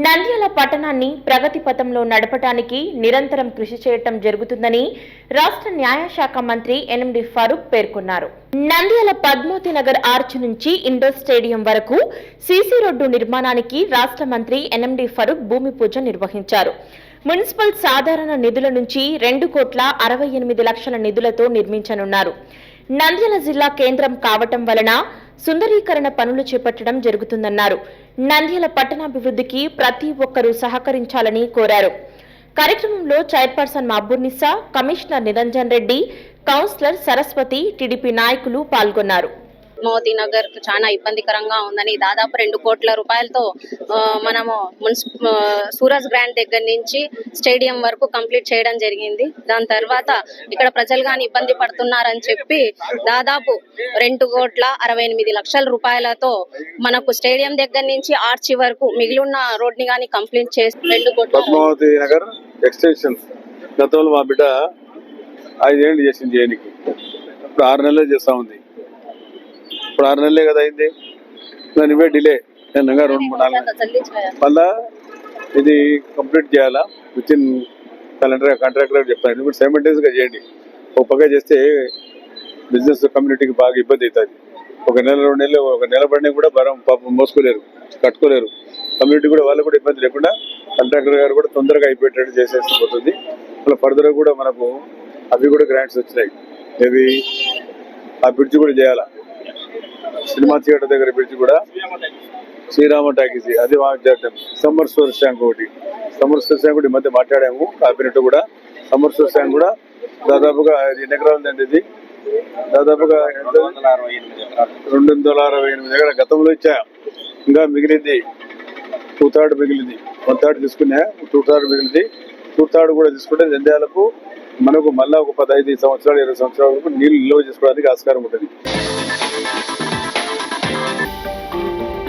నంద్యాల పట్టణాన్ని ప్రగతి పథంలో నడపడానికి నిరంతరం కృషి చేయటం జరుగుతుందని రాష్ట్ర న్యాయశాఖ మంత్రి ఎన్ఎండి ఫరూక్ పేర్కొన్నారు. నంద్యాల పద్మావతి నగర్ ఆర్చ్ నుంచి ఇండోర్ స్టేడియం వరకు సీసీ రోడ్డు నిర్మాణానికి రాష్ట్ర మంత్రి ఎన్ఎండి ఫరూక్ భూమి పూజ నిర్వహించారు. మున్సిపల్ సాధారణ నిధుల నుంచి రెండు కోట్ల అరవై ఎనిమిది లక్షల నిధులతో నిర్మించనున్నారు. నంద్యాల జిల్లా కేంద్రం కావటం వలన సుందరీకరణ పనులు చేపట్టడం జరుగుతుందన్నారు. నంద్యాల పట్టణాభివృద్ధికి ప్రతి ఒక్కరూ సహకరించాలని కోరారు. కార్యక్రమంలో chairperson Mahaboobnisa commissioner Niranjan Reddy councillor Saraswathi TDP నాయకులు పాల్గొన్నారు. పద్మావతి నగర్ చాలా ఇబ్బందికరంగా ఉందని దాదాపు రెండు కోట్ల రూపాయలతో మనము మున్సిపల్ సూరజ్ గ్రాండ్ దగ్గర నుంచి స్టేడియం వరకు కంప్లీట్ చేయడం జరిగింది. దాని తర్వాత ఇక్కడ ప్రజలు కానీ ఇబ్బంది పడుతున్నారని చెప్పి దాదాపు రెండు కోట్ల అరవై ఎనిమిది లక్షల రూపాయలతో మనకు స్టేడియం దగ్గర నుంచి ఆర్చి వరకు మిగిలిన రోడ్ని కానీ కంప్లీట్ చేసి రెండు కోట్ల పద్మావతి నగర్ ఎక్స్టెన్షన్. గతంలో మా బిడ్డ ఐదేళ్ళు చేసింది చేయనికి ఇప్పుడు ఆరు నెలలు చేస్తా ఉంది. ఇప్పుడు ఆరు నెలలే కదా అయింది. దాని ఇవే డిలే. నిన్నగా రెండు మూడు నాలుగు నెలలు. మళ్ళా ఇది కంప్లీట్ చేయాలా? విత్ ఇన్ కలెండర్ కాంట్రాక్టర్ చెప్తాను. ఇప్పుడు సైమల్టేస్ చేయండి. ఒక పక్క చేస్తే బిజినెస్ కమ్యూనిటీకి బాగా ఇబ్బంది అవుతుంది. ఒక నెల రెండు నెలలు ఒక నెల పడినా కూడా బరం పాపం మోసుకోలేరు కట్టుకోలేరు. కమ్యూనిటీ కూడా వాళ్ళు కూడా ఇబ్బంది లేకుండా కాంట్రాక్టర్ గారు కూడా తొందరగా అయిపోయేటట్టు చేసేసి పోతుంది. మళ్ళీ ఫర్దర్ కూడా మనకు అవి కూడా గ్రాంట్స్ వచ్చినాయి. ఇవి ఆ బ్రిడ్జ్ కూడా చేయాలా? సినిమా థియేటర్ దగ్గర బ్రిడ్జ్ కూడా శ్రీరామ టాకీస్ అది మాట్లాడటం సమ్మర్ స్టోర్ ట్యాంక్ ఒకటి. సమ్మర్ స్టోర్ ట్యాంక్ ఈ మధ్య మాట్లాడాము క్యాబినెట్ కూడా. సమ్మర్ స్టోర్ ట్యాంక్ కూడా దాదాపుగా ఐదు ఎన్ని ఎకరాలు అండి ఇది? దాదాపుగా రెండు వందల అరవై ఎనిమిది ఎకరాలు. గతంలో ఇచ్చా. ఇంకా మిగిలింది. టూ థర్డ్ మిగిలింది. వన్ థర్డ్ తీసుకున్నా టూ థర్డ్ మిగిలింది. టూ థర్డ్ కూడా తీసుకుంటే జంధ్యాలకు మనకు మళ్ళీ ఒక పదహైదు సంవత్సరాలు ఇరవై సంవత్సరాల వరకు నీళ్ళు నిల్వ చేసుకోవడానికి ఆస్కారం ఉంటుంది.